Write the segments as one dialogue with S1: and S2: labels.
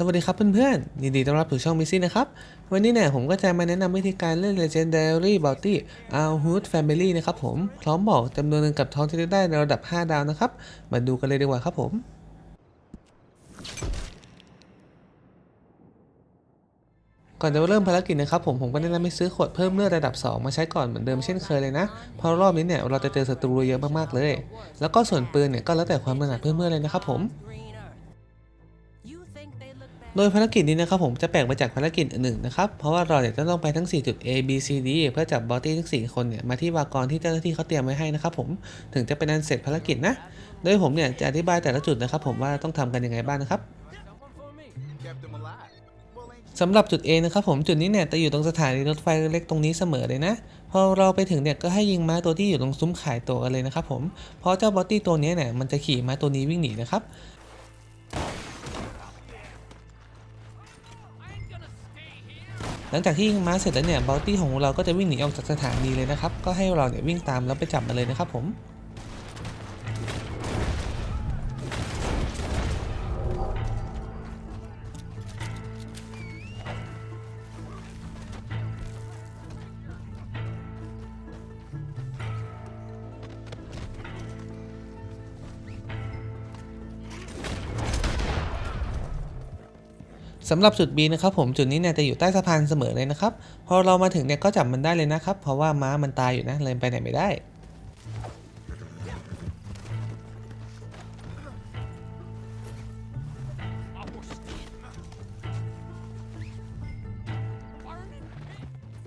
S1: สวัสดีครับเพื่อนๆยินดีต้อนรับสู่ช่องมิซี่นะครับ วันนี้เนี่ยผมก็จะมาแนะนำวิธีการเล่น Legendary Bounty Our Hood Family นะครับผม พร้อมบอกจำนวนเงินกับทองที่ได้ในระดับ 5 ดาวนะครับ มาดูกันเลยดีกว่าครับผมก่อนจะเริ่มภารกิจนะครับผมผมก็แนะนำให้ซื้อขวดเพิ่มเลือดระดับ 2 มาใช้ก่อนเหมือนเดิมเช่นเคยเลยนะ เพราะรอบนี้เนี่ยเราจะเจอศัตรูเยอะมากๆเลย แล้วก็ส่วนปืนเนี่ยก็แล้วแต่ความถนัดเพื่อนๆเลยนะครับผม โดยภารกิจนี้นะครับผมจะแปลกไปจากภารกิจอื่นนะครับเพราะว่าเราเนี่ยจะต้องไปทั้ง 4 จุด A B C D เพื่อจับบอตตี้ทั้ง 4 คนเนี่ยมาที่วากรที่เจ้าหน้าที่เขาเตรียมไว้ให้นะครับผมถึงจะเป็นอันเสร็จภารกิจนะ โดยผมเนี่ยจะอธิบายแต่ละจุดนะครับผมว่าต้องทำกันยังไงบ้างนะครับสำหรับจุด A นะครับผมจุดนี้เนี่ยจะอยู่ตรงสถานีรถไฟเล็กตรงนี้เสมอเลยนะ พอเราไปถึงเนี่ยก็ให้ยิงม้าตัวที่อยู่ตรงซุ้มขายตัวกันเลยนะครับผมเพราะเจ้าบอตตี้ตัวนี้เนี่ยมันจะขี่ม้าตัวนี้วิ่งหนีนะครับ หลังจากที่ยิงม้าเสร็จแล้วเนี่ยบอตตี้ของเราก็จะวิ่งหนีออกจากสถานีเลยนะครับ ก็ให้เราเนี่ยวิ่งตามแล้วไปจับมันเลยนะครับผม สำหรับจุด B นะครับผมจุดนี้เนี่ยจะอยู่ใต้สะพานเสมอเลยนะครับ พอเรามาถึงเนี่ยก็จับมันได้เลยนะครับ เพราะว่าม้ามันตายอยู่นะเลยไปไหนไม่ได้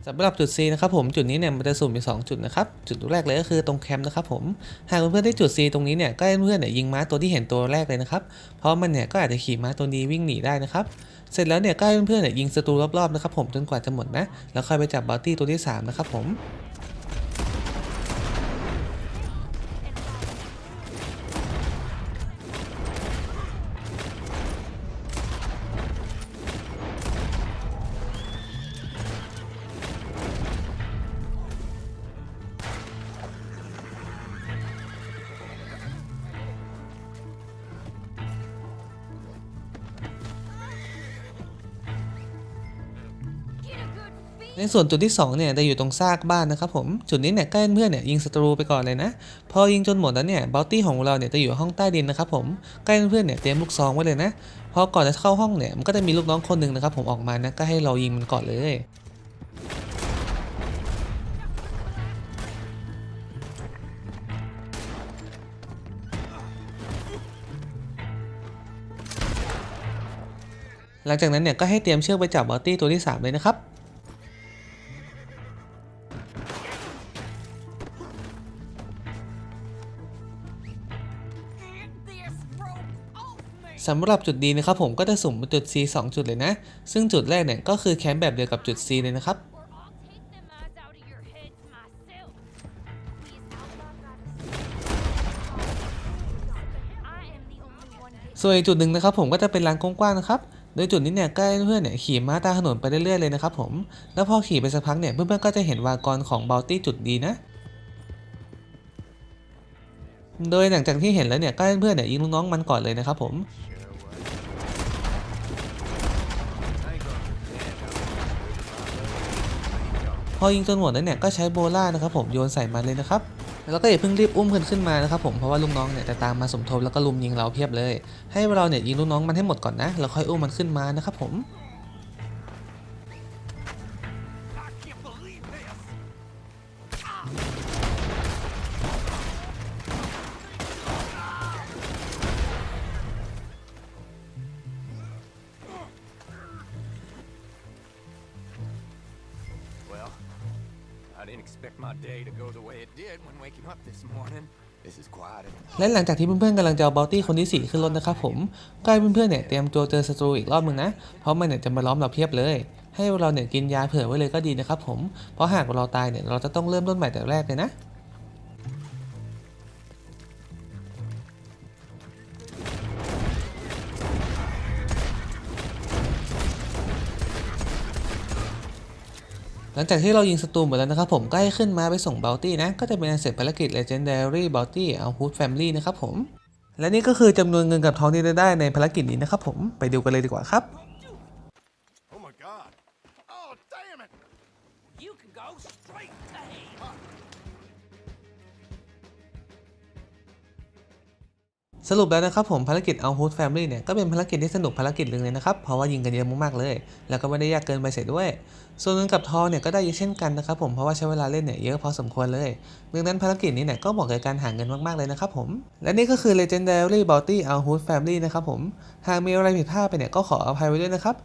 S1: สำหรับจุด C นะครับผมจุดนี้เนี่ยมันจะสุ่มอยู่2จุดนะครับจุดแรกเลยก็คือตรงแคมป์นะครับผมหากเพื่อนๆได้จุด C ตรงนี้เนี่ยก็ให้เพื่อนๆเนี่ยยิงม้าตัวที่เห็นตัวแรกเลยนะครับเพราะมันเนี่ยก็อาจจะขี่ม้าตัวนี้วิ่งหนีได้นะครับ เสร็จแล้วเนี่ยก็ให้เพื่อนๆเนี่ยยิงศัตรูรอบๆนะครับผมจนกว่าจะหมดนะ แล้วค่อยไปจับบาร์ตี้ตัวที่สามนะครับผม ในส่วนจุดที่ 2 เนี่ยจะอยู่ตรงซากบ้านนะครับผม จุดนี้เนี่ยใกล้เพื่อนเนี่ยยิงศัตรูไปก่อนเลยนะ พอยิงจนหมดแล้วเนี่ยบอตตี้ของเราเนี่ยจะอยู่ห้องใต้ดินนะครับผมใกล้เพื่อนเนี่ยเตรียมลูกซองไว้เลยนะ พอก่อนจะเข้าห้องเนี่ยมันก็จะมีลูกน้องคนหนึ่งนะครับผมออกมานะก็ให้เรายิงมันก่อนเลยหลังจากนั้นเนี่ยก็ให้เตรียมเชือกไปจับบอตตี้ตัวที่สามเลยนะครับ สำหรับจุดดีนะครับผมก็จะสุ่มจุด C 2 จุดเลยนะ ซึ่งจุดแรกเนี่ยก็คือแคมป์แบบเดียวกับจุด C เลยนะครับส่วนอีกจุดหนึ่งนะครับผมก็จะเป็นลานกว้างๆนะครับ โดยจุดนี้เนี่ยกล้เพื่อนเนี่ยขี่ม้าตามถนนไปเรื่อยๆเลยนะครับผม แล้วพอขี่ไปสักพักเนี่ยเพื่อนๆก็จะเห็นวากรของบ o ลตี้จุดดีนะ โดยหลังจากที่เห็นแล้วเนี่ยก็เพื่อนเนี่ยยิงลูกน้องมันก่อนเลยนะครับผม พอยิงจนหมดแล้วเนี่ยก็ใช้โบล่านะครับผมโยนใส่มันเลยนะครับแล้วก็อย่าเพิ่งรีบอุ้มเพื่อนขึ้นมานะครับผมเพราะว่าลูกน้องเนี่ยจะตามมาสมทบแล้วก็ลุมยิงเราเพียบเลย ให้เราเนี่ยยิงลูกน้องมันให้หมดก่อนนะแล้วค่อยอุ้มมันขึ้นมานะครับผม
S2: I didn't expect my day to go the way it did when waking up this morning. This is quiet.
S1: และหลังจากที่เพื่อนๆกำลังจะเอาบอลตี้คนที่สี่ขึ้นรถนะครับผมก็ให้เพื่อนๆเนี่ยเตรียมตัวเจอศัตรูอีกรอบหนึงนะ เพราะมันเนี่ยจะมาล้อมเราเพียบเลย ให้เราเนี่ยกินยาเผื่อไว้เลยก็ดีนะครับผม เพราะหากเราตายเนี่ยเราจะต้องเริ่มต้นใหม่แต่แรกเลยนะ หลังจากที่เรายิงศัตรูหมดแล้วนะครับผมก็ให้ขึ้นมาไปส่งบ o ลตี้นะ ก็จะเป็นอันเสร็จภารกิจ Legendary Bounty เอา Hood Family นะครับผม และนี่ก็คือจำนวนเงินกับทองที่ได้ได้ในภารกิจนี้นะครับผมไปดูกันเลยดีกว่าครับ
S3: Oh my god. Oh, damn it.
S4: You can go straight to hell.
S1: สรุปแล้วนะครับผมภารกิจ Out Hood Family เนี่ยก็เป็นภารกิจที่สนุกภารกิจหนึ่งเลยนะครับเพราะว่ายิงกันเยอะมากๆเลย แล้วก็ไม่ได้ยากเกินไปเสียด้วย ส่วนเงินกับทองเนี่ยก็ได้เยอะเช่นกันนะครับผมเพราะว่าใช้เวลาเล่นเนี่ยเยอะพอสมควรเลยดังนั้นภารกิจนี้เนี่ยก็เหมาะกับการหาเงินมากๆเลยนะครับผมและนี่ก็คือ Legendary Bounty Out Hood Family นะครับผมหากมีอะไรผิดพลาดไปเนี่ยก็ขออภัยไว้ด้วยนะครับ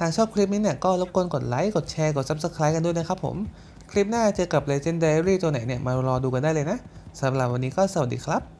S1: หากชอบคลิปนี้เนี่ยก็รบกวนกดไลค์กดแชร์กด Subscribe กันด้วยนะครับผมคลิปหน้าเจอกับ Legendary ตัวไหนเนี่ยมารอดูกันได้เลยนะสำหรับวันนี้ก็สวัสดีครับ